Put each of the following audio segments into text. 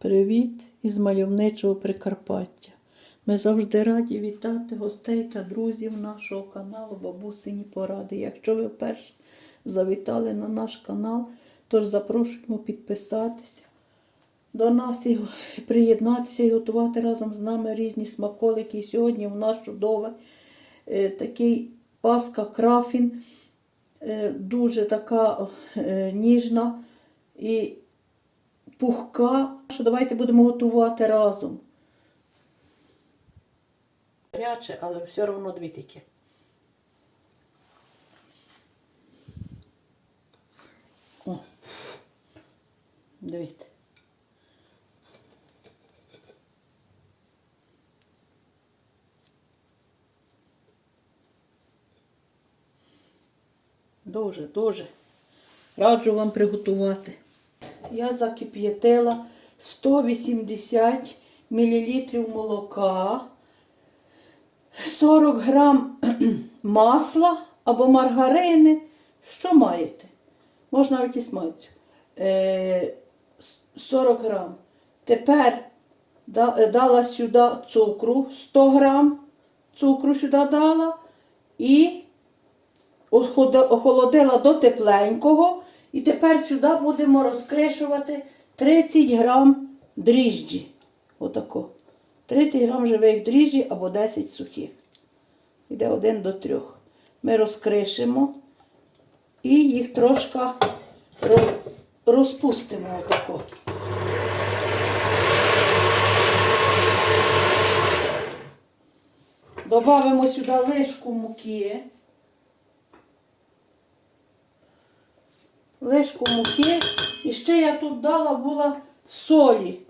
Привіт із мальовничого Прикарпаття. Ми завжди раді вітати гостей та друзів нашого каналу Бабусині Поради. Якщо ви вперше завітали на наш канал, тож запрошуємо підписатися до нас і приєднатися і готувати разом з нами різні смаколики. Сьогодні в нас чудовий е, такий паска крафін, е, дуже така е, ніжна і пухка, що давайте будемо готувати разом. Гаряче, але все одно дві тільки. О, дивіться. Дуже, дуже. Раджу вам приготувати. Я закип'ятила 180 мл молока, 40 грам масла або маргарини. Що маєте? Можна навіть і смальцю. Е, 40 грам. Тепер е, дала сюди цукру, 100 грам цукру сюди дала і охолодила до тепленького. І тепер сюди будемо розкришувати 30 грам дріжджі. Отако. 30 грам живих дріжджі або 10 сухих. Іде 1 до 3. Ми розкришимо і їх трошки розпустимо отако. Добавимо сюди лишку муки. Лишку муки. І ще я тут дала була солі.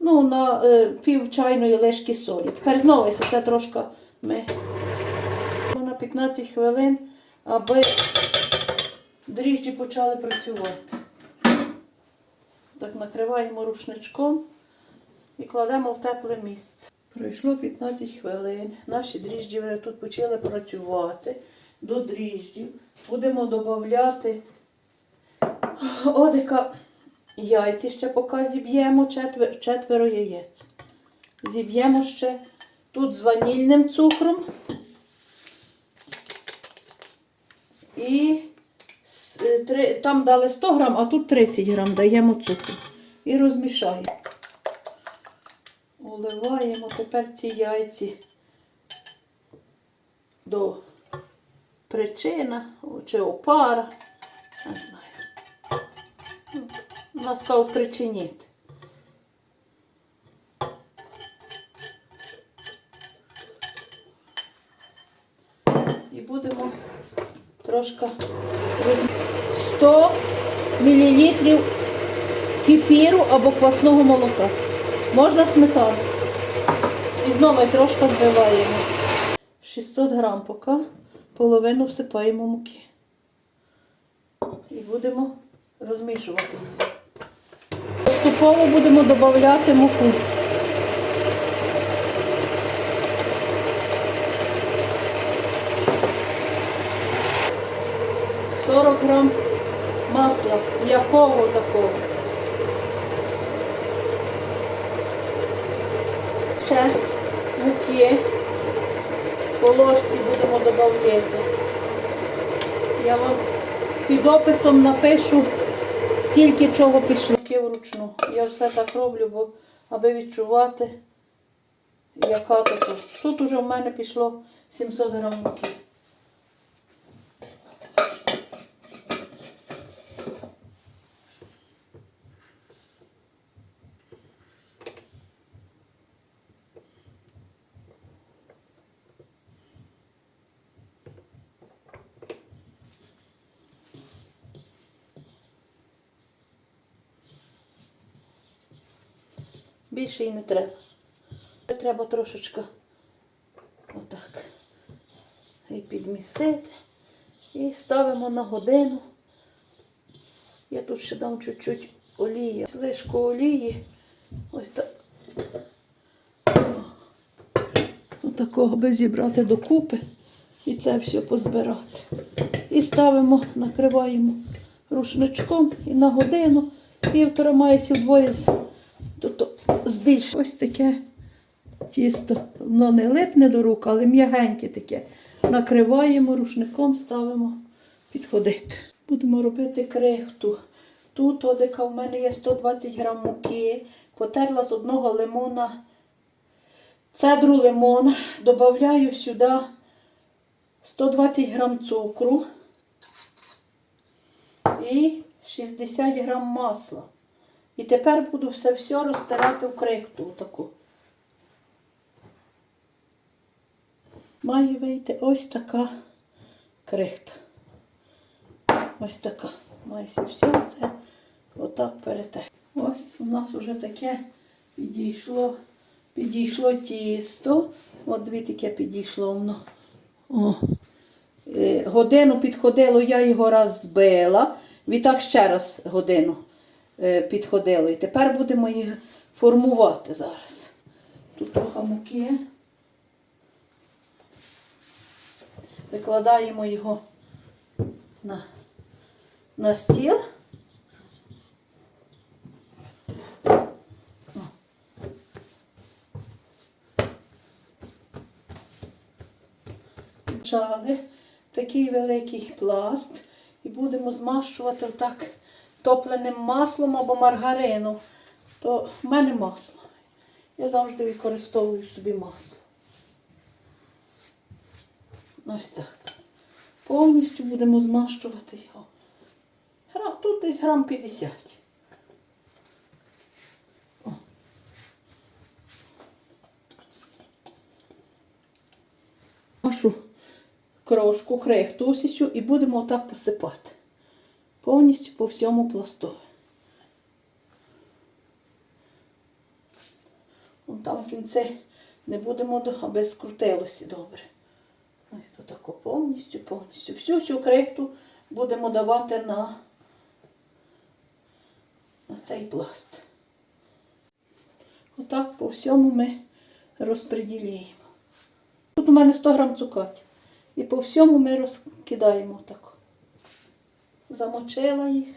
Ну, на е, пів чайної лишки солі. Тепер знову це трошки ми на 15 хвилин, аби дріжджі почали працювати. Так накриваємо рушничком і кладемо в тепле місце. Пройшло 15 хвилин. Наші дріжджі вже тут почали працювати. До дріжджів будемо додати одика яйці ще поки зіб'ємо четвер, четверо яєць. Зіб'ємо ще тут з ванільним цукром. І е, там дали 100 грам, а тут 30 грам даємо цукру. І розмішаємо. Уливаємо тепер ці яйці до причина чи опара. Не знаю. У нас кажуть причиніть. І будемо трошки роз... 100 мл кефіру або квасного молока. Можна сметану. І знову трошки збиваємо. 600 грам поки половину всипаємо муки. І будемо розмішувати. Поступово будемо додати муку. Сорок грам масла. Якого такого? Ще муки. По ложці будемо додавати. Я вам під описом напишу, стільки чого пішло Муки вручну. Я все так роблю, бо аби відчувати, яка то тут. Уже в мене пішло 700 грам Більше і не треба. Треба трошечки отак. І підмісити. І ставимо на годину. Я тут ще дам чуть-чуть олії. Лишку олії. Ось так. Отакого аби зібрати докупи і це все позбирати. І ставимо, накриваємо рушничком і на годину, півтора має вдвоє збільшити. Ось таке тісто. Воно не липне до рук, але м'ягеньке таке. Накриваємо рушником, ставимо підходити. Будемо робити крихту. Тут одика в мене є 120 грам муки, потерла з одного лимона цедру лимона, додаю сюди 120 грам цукру і 60 грам масла. І тепер буду все все розтирати в крихту таку. Має вийти ось така крихта. Ось така. Має все це отак перете. Ось у нас вже таке підійшло, підійшло тісто. От дві таке підійшло воно. О. Е, Годину підходило, я його раз збила. Відтак ще раз годину підходило. І тепер будемо їх формувати зараз. Тут трохи муки. Викладаємо його на, на стіл. Такий великий пласт і будемо змащувати так топленим маслом або маргарином. То в мене масло. Я завжди використовую собі масло. Ось так. Повністю будемо змащувати його. Тут десь грам 50. О. Нашу крошку, крехту усю і будемо отак посипати. Повністю по всьому пласту. Вон там в кінці не будемо, аби скрутилося добре. Ось тут тако повністю, повністю. Всю цю крихту будемо давати на, на цей пласт. Отак по всьому ми розподіляємо. Тут у мене 100 грам цукатів. І по всьому ми розкидаємо так. Замочила їх.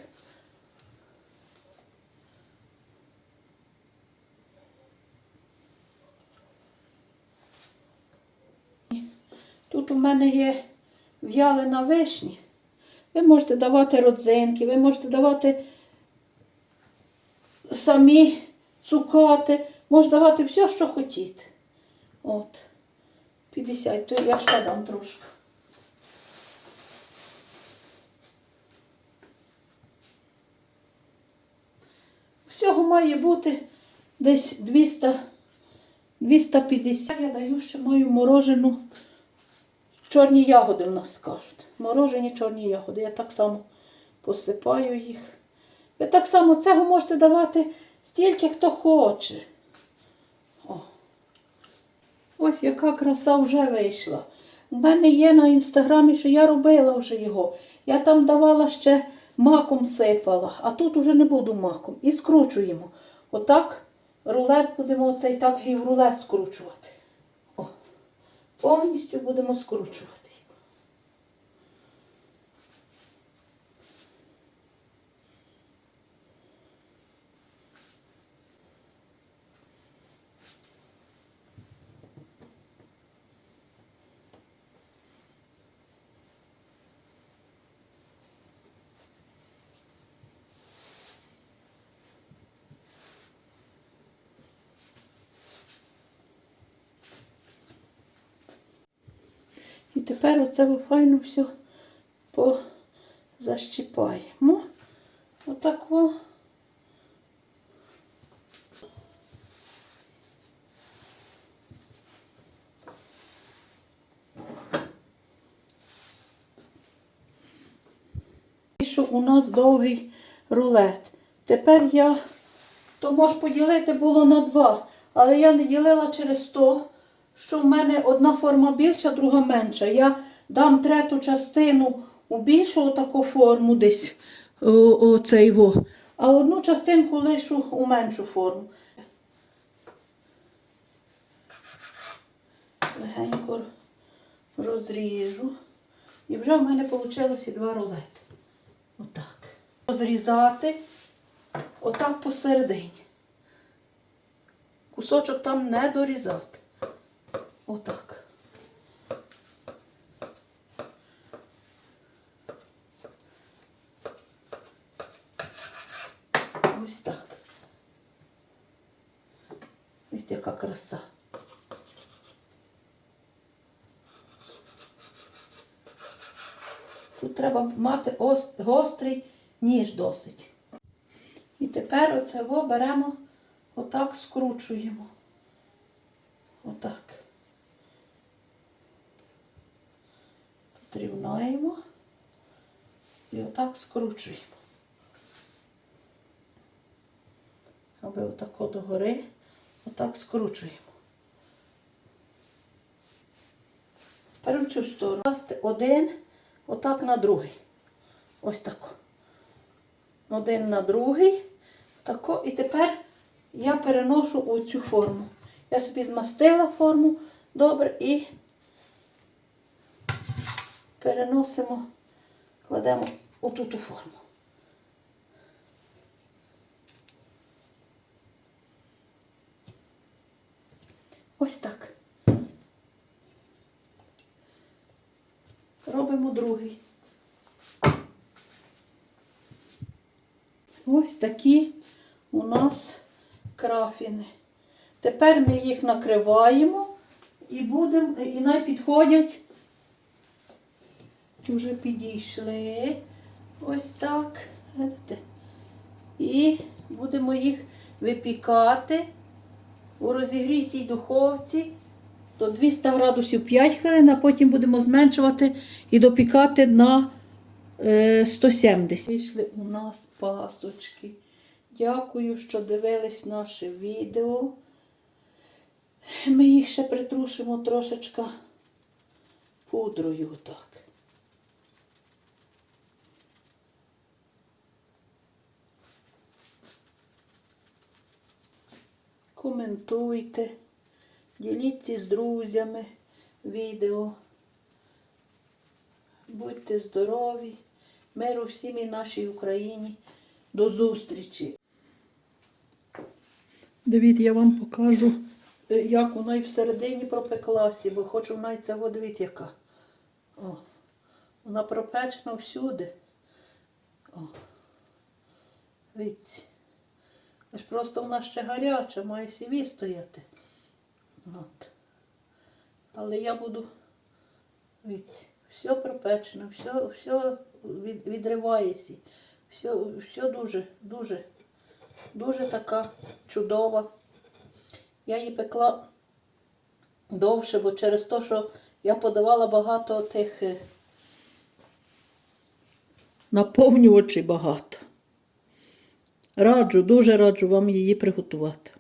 Тут у мене є в'ялена вишні. Ви можете давати родзинки, ви можете давати самі цукати, можете давати все, що хотіте. От. 50, то я ще дам трошки. Має бути десь 200, 250. Я даю ще мою морожену чорні ягоди в нас кажуть. Морожені чорні ягоди. Я так само посипаю їх. Ви так само цього можете давати стільки, хто хоче. О. Ось яка краса вже вийшла. У мене є на інстаграмі, що я робила вже його. Я там давала ще маком сипала, а тут уже не буду маком. І скручуємо. Отак рулет будемо оцей так і в рулет скручувати. О. Повністю будемо скручувати. І тепер оце ви файно все позащіпаємо. Отак о. Що у нас довгий рулет. Тепер я, то можеш поділити було на два, але я не ділила через то, що в мене одна форма більша, друга менша. Я дам третю частину у більшу таку форму десь о, о, цей во, а одну частинку лишу у меншу форму. Легенько розріжу. І вже в мене вийшло два рулети. Отак. Розрізати отак посередині. кусочок там не дорізати. Отак. Ось так. Ось яка краса. Тут треба мати ос- гострий ніж досить. І тепер оце беремо, отак скручуємо. Отак. Тут рівнаємо і отак скручуємо. Аби отако догори, отак скручуємо. Тепер сторону. Класти один, отак на другий. Ось тако. Один на другий. Тако. І тепер я переношу у цю форму. Я собі змастила форму добре і переносимо, кладемо у ту форму. Ось так. Робимо другий. Ось такі у нас крафіни. Тепер ми їх накриваємо і будемо, і най підходять. Вже підійшли. Ось так. І будемо їх випікати у розігрітій духовці до 200 градусів 5 хвилин, а потім будемо зменшувати і допікати на е, 170. Вийшли у нас пасочки. Дякую, що дивились наше відео. Ми їх ще притрушимо трошечка пудрою. Так. Коментуйте, діліться з друзями відео. Будьте здорові, миру всім і нашій Україні. До зустрічі. Дивіться, я вам покажу, е, як вона і всередині пропеклася, бо хочу навіть це от яка. О, вона пропечена всюди. О. Дивіться. Аж просто вона ще гаряча, має сіві стояти. От. Але я буду дивіться, все пропечено, все, все від, відривається. Все, все дуже, дуже, дуже така чудова. Я її пекла довше, бо через те, що я подавала багато тих е, наповнювачів багато. Раджу, дуже раджу вам її приготувати.